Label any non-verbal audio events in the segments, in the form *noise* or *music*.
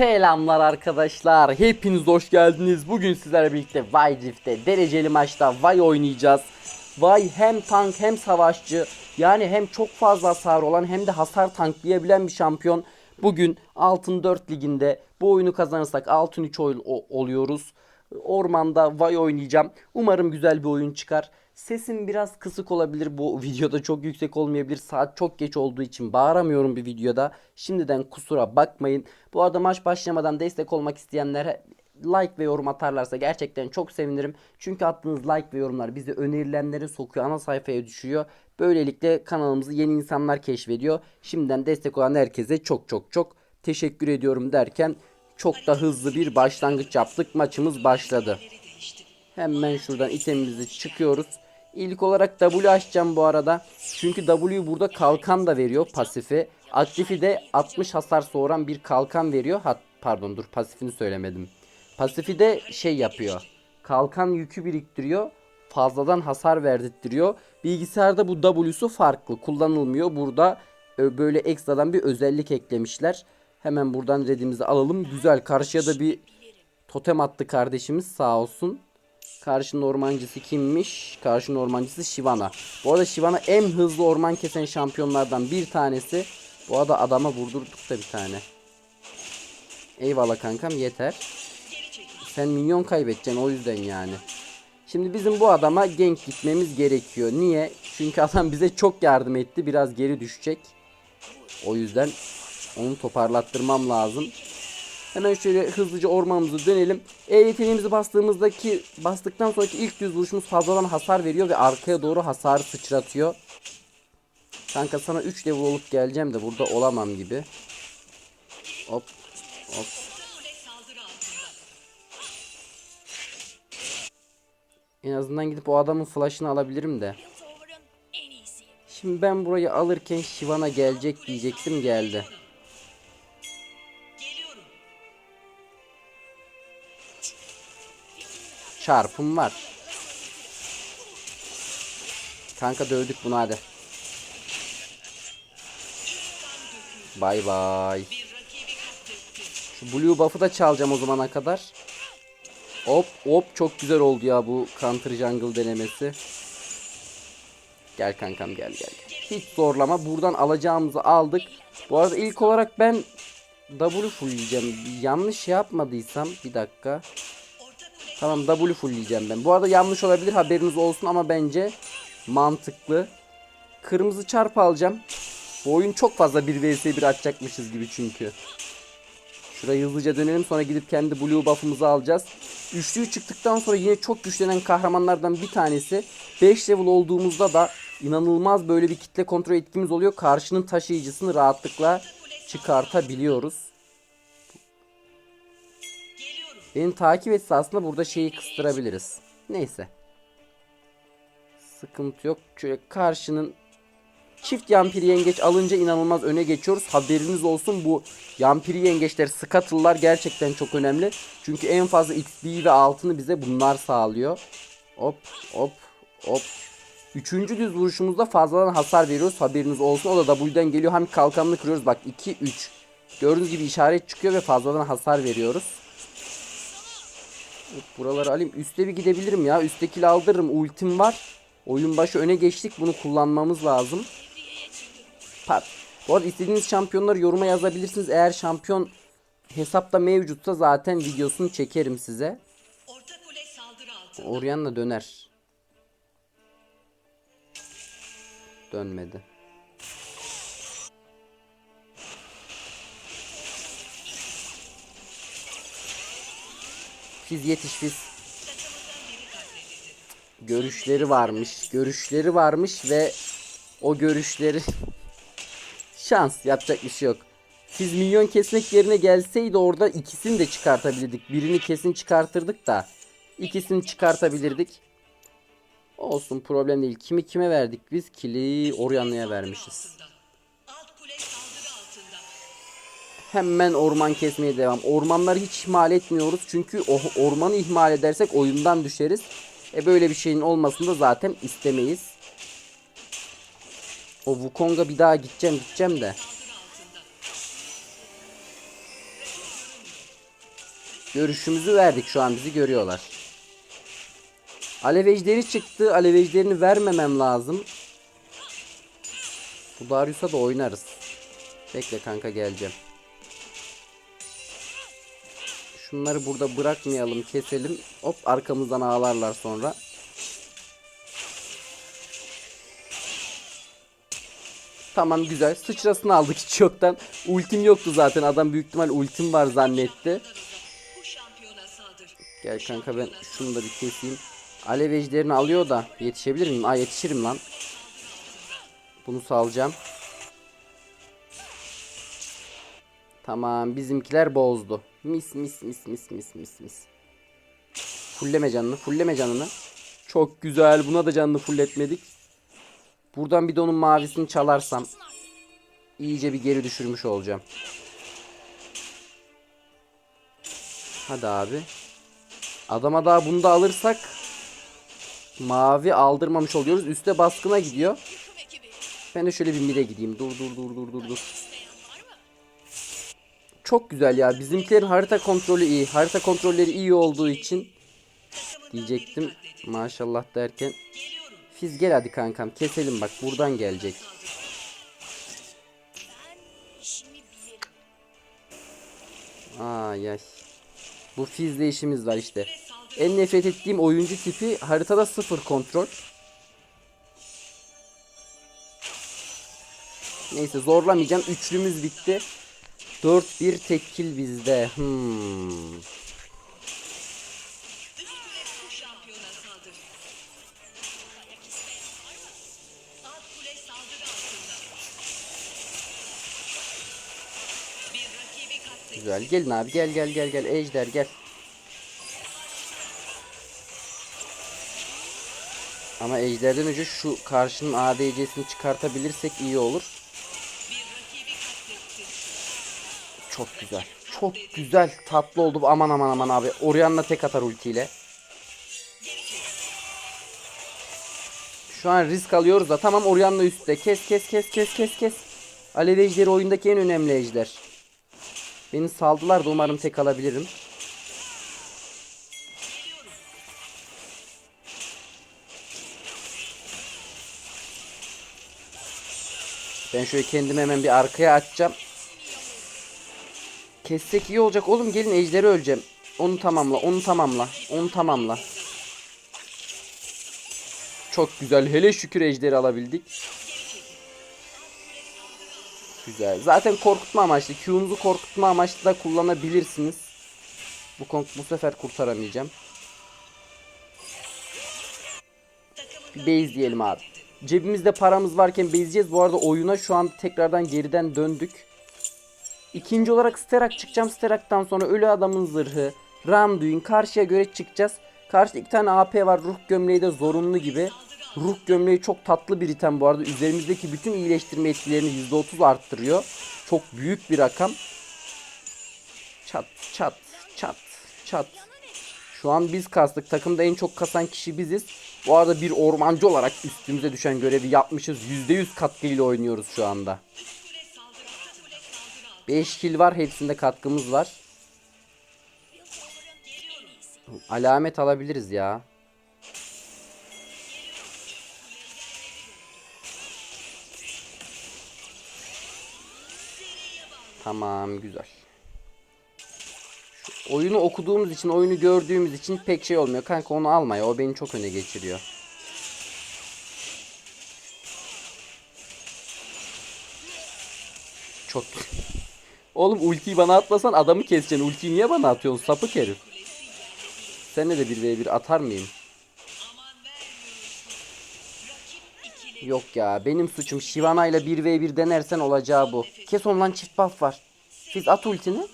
Selamlar arkadaşlar. Hepiniz hoş geldiniz. Bugün sizlerle birlikte Vay Drift'te dereceli maçta Vay oynayacağız. Vay hem tank hem savaşçı. Yani hem çok fazla hasar olan hem de hasar tanklayabilen bir şampiyon. Bugün Altın 4 liginde bu oyunu kazanırsak Altın 3 oyun o- oluyoruz. Ormanda Vay oynayacağım. Umarım güzel bir oyun çıkar. Sesim biraz kısık olabilir. Bu videoda çok yüksek olmayabilir. Saat çok geç olduğu için bağıramıyorum bir videoda. Şimdiden kusura bakmayın. Bu arada maç başlamadan destek olmak isteyenlere like ve yorum atarlarsa gerçekten çok sevinirim. Çünkü attığınız like ve yorumlar bizi önerilenlere sokuyor. Ana sayfaya düşüyor. Böylelikle kanalımızı yeni insanlar keşfediyor. Şimdiden destek olan herkese çok çok çok teşekkür ediyorum derken çok da hızlı bir başlangıç yaptık. Maçımız başladı. Hemen şuradan itemimizi çıkıyoruz. İlk olarak W açacağım bu arada. Çünkü W burada kalkan da veriyor pasifi. Aktifi de 60 hasar soğuran bir kalkan veriyor. Hat pardon dur pasifini söylemedim. Pasifi de şey yapıyor. Kalkan yükü biriktiriyor. Fazladan hasar verdirtiyor. Bilgisayarda bu W'su farklı. Kullanılmıyor. Burada ö, böyle ekstradan bir özellik eklemişler. Hemen buradan redimizi alalım. Güzel. Karşıya da bir totem attı kardeşimiz sağ olsun. Karşının ormancısı kimmiş? Karşının ormancısı Shyvana. Bu arada Shyvana en hızlı orman kesen şampiyonlardan bir tanesi. Bu arada adama vurdurduk da bir tane. Eyvallah kankam yeter. Sen minyon kaybedeceksin o yüzden yani. Şimdi bizim bu adama gank gitmemiz gerekiyor. Niye? Çünkü *laughs* adam bize çok yardım etti. Biraz geri düşecek. O yüzden onu toparlattırmam lazım. Hemen şöyle hızlıca ormanımıza dönelim. E yeteneğimizi bastığımızdaki bastıktan sonraki ilk düz vuruşumuz fazladan hasar veriyor ve arkaya doğru hasarı sıçratıyor. Kanka sana 3 level olup geleceğim de burada olamam gibi. Hop hop. En azından gidip o adamın flash'ını alabilirim de. Şimdi ben burayı alırken Shyvana gelecek diyecektim geldi. Çarpım var. Kanka dövdük bunu hadi. Bay bay. Şu blue buff'ı da çalacağım o zamana kadar. Hop hop çok güzel oldu ya bu counter jungle denemesi. Gel kankam gel gel. Hiç zorlama. Buradan alacağımızı aldık. Bu arada ilk olarak ben W fullleyeceğim. Yanlış yapmadıysam bir dakika. Tamam W fullleyeceğim ben. Bu arada yanlış olabilir haberiniz olsun ama bence mantıklı. Kırmızı çarp alacağım. Bu oyun çok fazla 1 vs 1 atacakmışız gibi çünkü. Şurayı hızlıca dönelim sonra gidip kendi blue buff'ımızı alacağız. Üçlüyü çıktıktan sonra yine çok güçlenen kahramanlardan bir tanesi. 5 level olduğumuzda da inanılmaz böyle bir kitle kontrol etkimiz oluyor. Karşının taşıyıcısını rahatlıkla çıkartabiliyoruz. Beni takip etse aslında burada şeyi kıstırabiliriz. Neyse. Sıkıntı yok. Şöyle karşının çift yampiri yengeç alınca inanılmaz öne geçiyoruz. Haberiniz olsun bu yampiri yengeçler, scuttle'lar gerçekten çok önemli. Çünkü en fazla XP ve altını bize bunlar sağlıyor. Hop hop hop. Üçüncü düz vuruşumuzda fazladan hasar veriyoruz. Haberiniz olsun. O da W'den geliyor. Hem kalkanını kırıyoruz. Bak 2 3. Gördüğünüz gibi işaret çıkıyor ve fazladan hasar veriyoruz. Buraları alayım. Üste bir gidebilirim ya. Üstteki aldırırım. Ultim var. Oyun başı öne geçtik. Bunu kullanmamız lazım. Pat. Bu arada istediğiniz şampiyonları yoruma yazabilirsiniz. Eğer şampiyon hesapta mevcutsa zaten videosunu çekerim size. Orianna döner. Dönmedi. Fiz yetiş fiz. Görüşleri varmış. Görüşleri varmış ve o görüşleri *laughs* şans yapacak bir şey yok. Fiz milyon kesmek yerine gelseydi orada ikisini de çıkartabilirdik. Birini kesin çıkartırdık da ikisini çıkartabilirdik. Olsun problem değil. Kimi kime verdik biz? Kili Orianna'ya vermişiz. Hemen orman kesmeye devam. Ormanları hiç ihmal etmiyoruz. Çünkü o ormanı ihmal edersek oyundan düşeriz. E böyle bir şeyin olmasını da zaten istemeyiz. O Wukong'a bir daha gideceğim gideceğim de. Görüşümüzü verdik şu an bizi görüyorlar. Alev çıktı. Alev vermemem lazım. Bu Darius'a da oynarız. Bekle kanka geleceğim. Şunları burada bırakmayalım keselim. Hop arkamızdan ağlarlar sonra. Tamam güzel. Sıçrasını aldık hiç yoktan. Ultim yoktu zaten. Adam büyük ihtimal ultim var zannetti. Gel kanka ben şunu da bir keseyim. Alev alıyor da yetişebilir miyim? Aa yetişirim lan. Bunu salacağım. Tamam bizimkiler bozdu. Mis mis mis mis mis mis mis. Fulleme canını, fulleme canını. Çok güzel. Buna da canını fulletmedik. Buradan bir de onun mavisini çalarsam iyice bir geri düşürmüş olacağım. Hadi abi. Adama daha bunu da alırsak mavi aldırmamış oluyoruz. Üste baskına gidiyor. Ben de şöyle bir mire gideyim. Dur dur dur dur dur dur. Çok güzel ya. Bizimkilerin harita kontrolü iyi. Harita kontrolleri iyi olduğu için diyecektim. Maşallah derken. Fiz gel hadi kankam. Keselim bak. Buradan gelecek. Ay ay. Bu Fiz'le işimiz var işte. En nefret ettiğim oyuncu tipi haritada sıfır kontrol. Neyse zorlamayacağım. Üçlümüz bitti. 4-1 tek kill bizde. Hmm. Güzel. Gelin abi gel gel gel gel. Ejder gel. Ama ejderden önce şu karşının ADC'sini çıkartabilirsek iyi olur. Çok güzel. Çok güzel. Tatlı oldu. Aman aman aman abi. Orianna tek atar ultiyle. Şu an risk alıyoruz da tamam Orianna üstte. Kes kes kes kes kes kes. Alev ejderi oyundaki en önemli ejder. Beni saldılar da umarım tek alabilirim. Ben şöyle kendimi hemen bir arkaya atacağım. Kessek iyi olacak. Oğlum gelin ejderi öleceğim. Onu tamamla, onu tamamla, onu tamamla. Çok güzel. Hele şükür ejderi alabildik. Güzel. Zaten korkutma amaçlı. Q'nuzu korkutma amaçlı da kullanabilirsiniz. Bu kon- bu sefer kurtaramayacağım. Bir base diyelim abi. Cebimizde paramız varken bezeceğiz. Bu arada oyuna şu an tekrardan geriden döndük. İkinci olarak Sterak çıkacağım. Sterak'tan sonra Ölü Adamın Zırhı, Randuin karşıya göre çıkacağız. Karşıda iki tane AP var. Ruh gömleği de zorunlu gibi. Ruh gömleği çok tatlı bir item bu arada. Üzerimizdeki bütün iyileştirme etkilerini %30 arttırıyor. Çok büyük bir rakam. Çat çat çat çat. Şu an biz kastık. Takımda en çok kasan kişi biziz. Bu arada bir ormancı olarak üstümüze düşen görevi yapmışız. %100 katkıyla oynuyoruz şu anda. 5 kill var. Hepsinde katkımız var. Alamet alabiliriz ya. Tamam güzel. Şu oyunu okuduğumuz için, oyunu gördüğümüz için pek şey olmuyor. Kanka onu alma ya. O beni çok öne geçiriyor. Çok Oğlum ultiyi bana atmasan adamı keseceksin. Ultiyi niye bana atıyorsun sapık herif? Seninle de bir v1 atar mıyım? Yok ya benim suçum Shyvana ile 1v1 denersen olacağı bu. Kes ondan çift buff var. Fiz at ultini.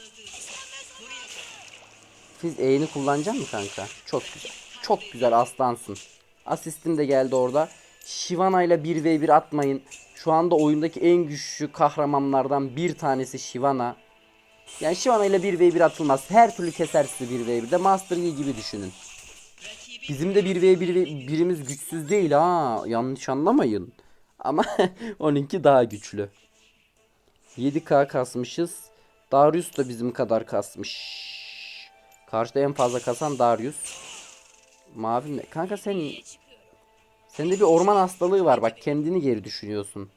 Fiz E'ni kullanacak mı kanka? Çok güzel. Çok güzel aslansın. Asistim de geldi orada. Shyvana ile 1v1 atmayın. Şu anda oyundaki en güçlü kahramanlardan bir tanesi Shyvana. Yani Shyvana ile 1v1 atılmaz. Her türlü keser sizi 1v1'de. Master Yi gibi düşünün. Bizim de 1v1 birimiz güçsüz değil ha. Yanlış anlamayın. Ama *laughs* onunki daha güçlü. 7k kasmışız. Darius da bizim kadar kasmış. Karşıda en fazla kasan Darius. Mavi mi? Kanka sen sende bir orman hastalığı var. Bak kendini geri düşünüyorsun.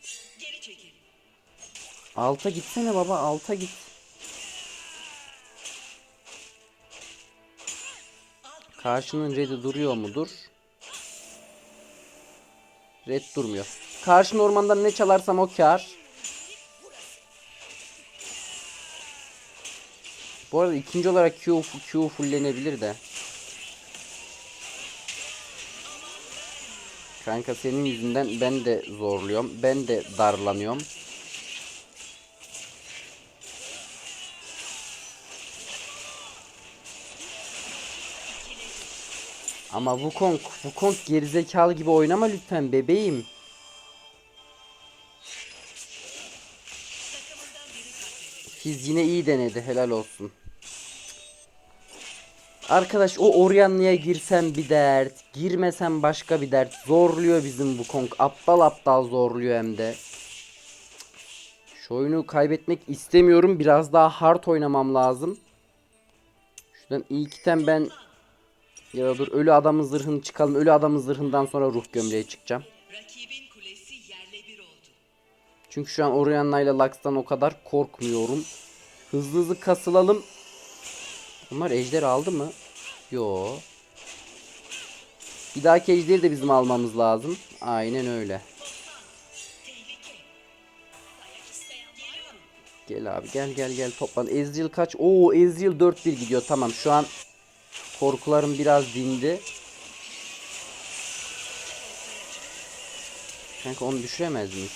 Alta gitsene baba alta git. Karşının redi duruyor mudur? Red durmuyor. Karşının ormandan ne çalarsam o kar. Bu arada ikinci olarak Q, Q fullenebilir de. Kanka senin yüzünden ben de zorluyorum. Ben de darlanıyorum. Ama Wukong, Wukong gerizekalı gibi oynama lütfen bebeğim. Fiz yine iyi denedi helal olsun. Arkadaş o Orianna'ya girsem bir dert, girmesem başka bir dert. Zorluyor bizim Wukong. Aptal aptal zorluyor hem de. Şu oyunu kaybetmek istemiyorum. Biraz daha hard oynamam lazım. Şuradan ilkten ben ya da dur ölü adamın zırhını çıkalım. Ölü adamın zırhından sonra ruh gömleğe çıkacağım. Çünkü şu an Orianna ile Lux'tan o kadar korkmuyorum. Hızlı hızlı kasılalım. Bunlar ejder aldı mı? Yo. Bir dahaki ejderi de bizim almamız lazım. Aynen öyle. Gel abi gel gel gel toplan. Ezreal kaç? Oo Ezreal 4-1 gidiyor. Tamam şu an korkularım biraz dindi. Kanka onu düşüremez miyiz?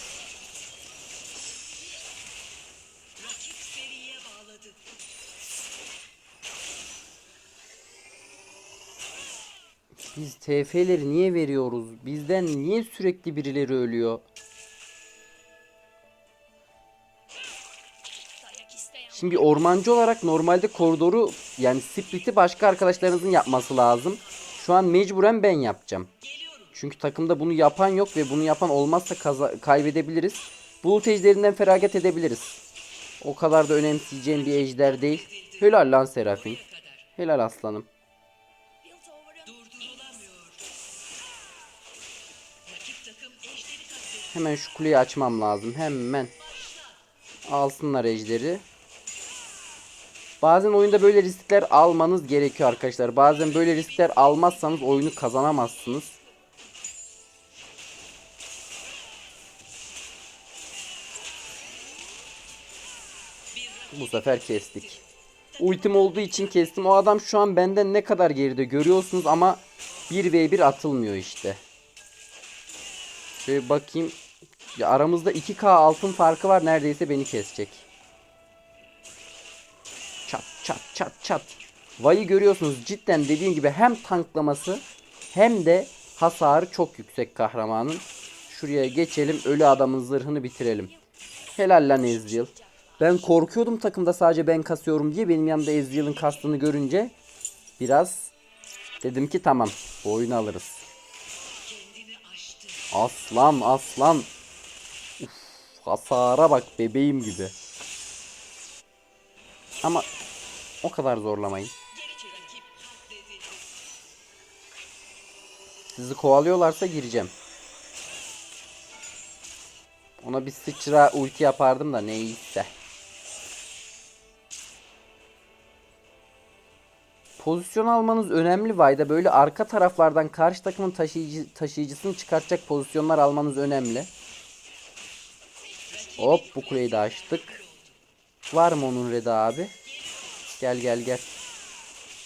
Biz TF'leri niye veriyoruz? Bizden niye sürekli birileri ölüyor? Şimdi ormancı olarak normalde koridoru yani split'i başka arkadaşlarınızın yapması lazım. Şu an mecburen ben yapacağım. Çünkü takımda bunu yapan yok ve bunu yapan olmazsa kaybedebiliriz. Bulut ejderinden feragat edebiliriz. O kadar da önemseyeceğim bir ejder değil. Helal lan Serafin. Helal aslanım. Hemen şu kuleyi açmam lazım. Hemen. Alsınlar ejderi. Bazen oyunda böyle riskler almanız gerekiyor arkadaşlar. Bazen böyle riskler almazsanız oyunu kazanamazsınız. Bu sefer kestik. Ultim olduğu için kestim. O adam şu an benden ne kadar geride görüyorsunuz ama 1v1 atılmıyor işte. Şöyle bakayım. Ya aramızda 2k altın farkı var. Neredeyse beni kesecek. Çat çat çat çat. Vay'ı görüyorsunuz. Cidden dediğim gibi hem tanklaması hem de hasarı çok yüksek kahramanın. Şuraya geçelim. Ölü adamın zırhını bitirelim. Helal lan Ezreal. Ben korkuyordum takımda sadece ben kasıyorum diye. Benim yanımda Ezreal'ın kastığını görünce biraz dedim ki tamam bu oyunu alırız. Aslan aslan. Hasara bak bebeğim gibi. Ama o kadar zorlamayın. Sizi kovalıyorlarsa gireceğim. Ona bir sıçra ulti yapardım da neyse. Pozisyon almanız önemli Vayda. Böyle arka taraflardan karşı takımın taşıyıcı, taşıyıcısını çıkartacak pozisyonlar almanız önemli. Hop bu kuleyi de açtık. Var mı onun Reda abi? Gel gel gel.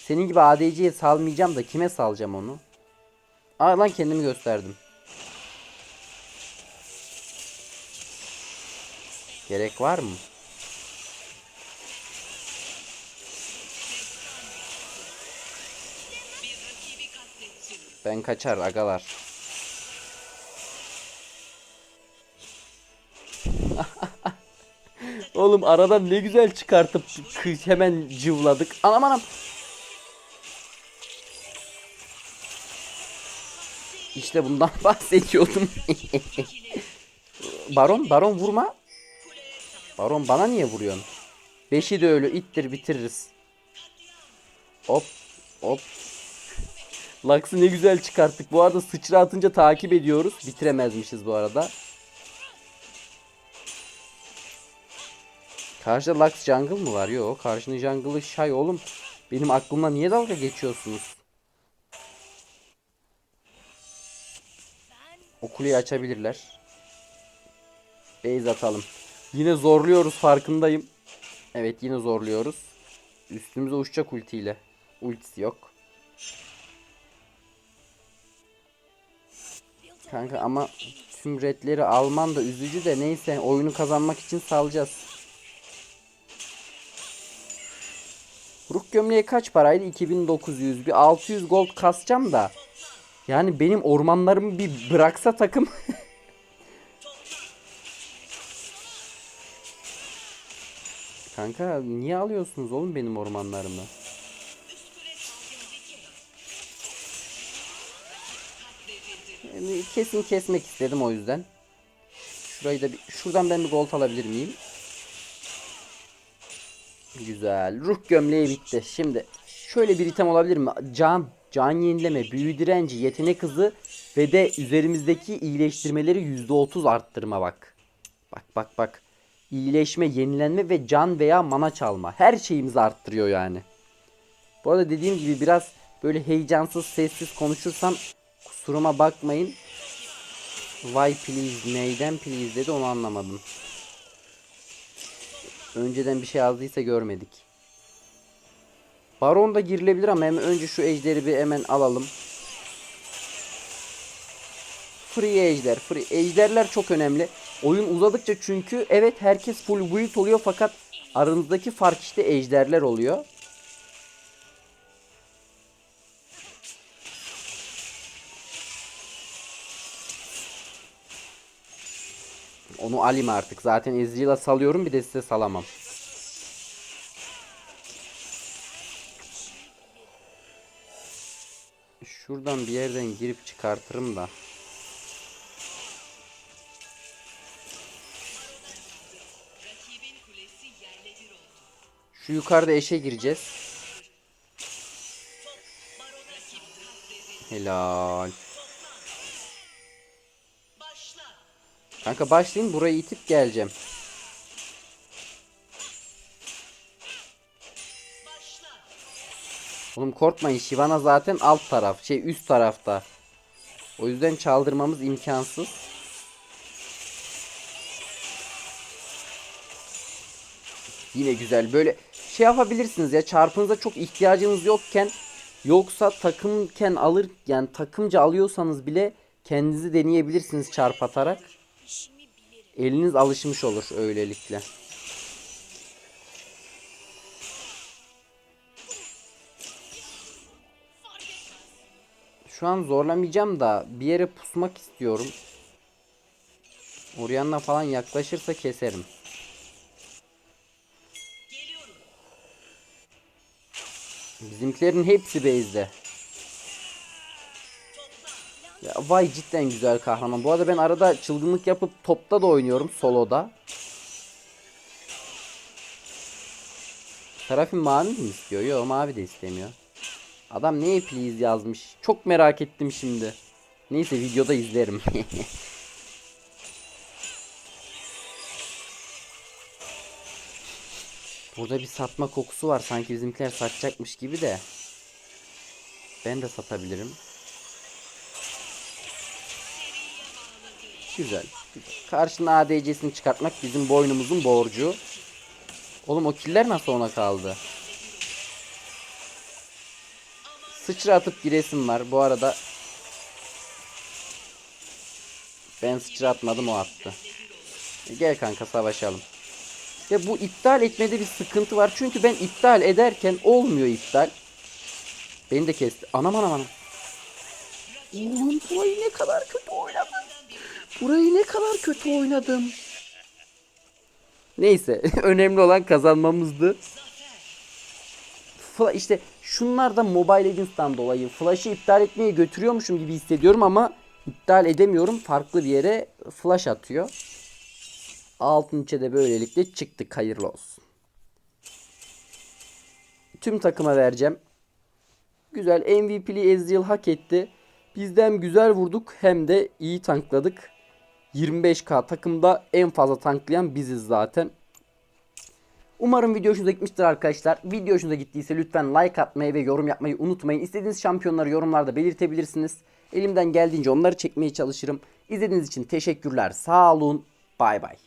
Senin gibi ADC'ye salmayacağım da kime salacağım onu? Aa lan kendimi gösterdim. Gerek var mı? Ben kaçar agalar. Oğlum aradan ne güzel çıkartıp hemen cıvladık. Anam anam. İşte bundan *laughs* bahsediyordum. *laughs* baron, baron vurma. Baron bana niye vuruyorsun? Beşi de ölü ittir bitiririz. hop hop. Lux'ı ne güzel çıkarttık. Bu arada sıçra atınca takip ediyoruz. Bitiremezmişiz bu arada. Karşıda Lux Jungle mı var? Yok. Karşının Jungle'ı Shy oğlum. Benim aklımla niye dalga geçiyorsunuz? O kuleyi açabilirler. Base atalım. Yine zorluyoruz farkındayım. Evet yine zorluyoruz. Üstümüze uçacak ultiyle. Ultisi yok. Kanka ama tüm redleri alman da üzücü de neyse oyunu kazanmak için salacağız. Gömleği kaç paraydı? 2900. Bir 600 gold kasacağım da. Yani benim ormanlarımı bir bıraksa takım. *laughs* Kanka niye alıyorsunuz oğlum benim ormanlarımı? Kesin kesmek istedim o yüzden. Şurayı da bir, şuradan ben bir gold alabilir miyim? Güzel. Ruh gömleği bitti. Şimdi şöyle bir item olabilir mi? Can, can yenileme, büyü direnci, yetenek hızı ve de üzerimizdeki iyileştirmeleri %30 arttırma bak. Bak bak bak. İyileşme, yenilenme ve can veya mana çalma. Her şeyimizi arttırıyor yani. Bu arada dediğim gibi biraz böyle heyecansız, sessiz konuşursam kusuruma bakmayın. Why please, neyden please dedi onu anlamadım. Önceden bir şey yazdıysa görmedik. Baron da girilebilir ama hemen önce şu ejderi bir hemen alalım. Free ejder. Free ejderler çok önemli. Oyun uzadıkça çünkü evet herkes full build oluyor fakat aranızdaki fark işte ejderler oluyor. Alayım artık. Zaten Ezreal'a salıyorum bir de size salamam. Şuradan bir yerden girip çıkartırım da. Şu yukarıda eşe gireceğiz. Helal. Kanka başlayın burayı itip geleceğim. Oğlum korkmayın Shyvana zaten alt taraf şey üst tarafta. O yüzden çaldırmamız imkansız. Yine güzel böyle şey yapabilirsiniz ya çarpınıza çok ihtiyacınız yokken yoksa takımken alır yani takımca alıyorsanız bile kendinizi deneyebilirsiniz çarp atarak. Eliniz alışmış olur öylelikle. Şu an zorlamayacağım da bir yere pusmak istiyorum. Orianna falan yaklaşırsa keserim. Bizimkilerin hepsi base'de. Vay cidden güzel kahraman. Bu arada ben arada çılgınlık yapıp topta da oynuyorum soloda. Serafin mavi mi istiyor? Yok mavi de istemiyor. Adam neye please yazmış? Çok merak ettim şimdi. Neyse videoda izlerim. *laughs* Burada bir satma kokusu var. Sanki bizimkiler satacakmış gibi de. Ben de satabilirim. Güzel. güzel. ADC'sini çıkartmak bizim boynumuzun borcu. Oğlum o killer nasıl ona kaldı? Sıçra atıp giresim var. Bu arada ben sıçra atmadım o attı. Gel kanka savaşalım. Ya bu iptal etmede bir sıkıntı var. Çünkü ben iptal ederken olmuyor iptal. Beni de kesti. Anam anam anam. Oğlum burayı ne kadar kötü oynadım. Burayı ne kadar kötü oynadım. Neyse *laughs* önemli olan kazanmamızdı. Fla işte şunlar da Mobile Legends'tan dolayı Flash'ı iptal etmeye götürüyormuşum gibi hissediyorum ama iptal edemiyorum. Farklı bir yere flash atıyor. Altın içe de böylelikle çıktık. Hayırlı olsun. Tüm takıma vereceğim. Güzel MVP'li Ezreal hak etti. Biz de hem güzel vurduk hem de iyi tankladık. 25k takımda en fazla tanklayan biziz zaten. Umarım video hoşunuza gitmiştir arkadaşlar. Video hoşunuza gittiyse lütfen like atmayı ve yorum yapmayı unutmayın. İstediğiniz şampiyonları yorumlarda belirtebilirsiniz. Elimden geldiğince onları çekmeye çalışırım. İzlediğiniz için teşekkürler. Sağ olun. Bay bay.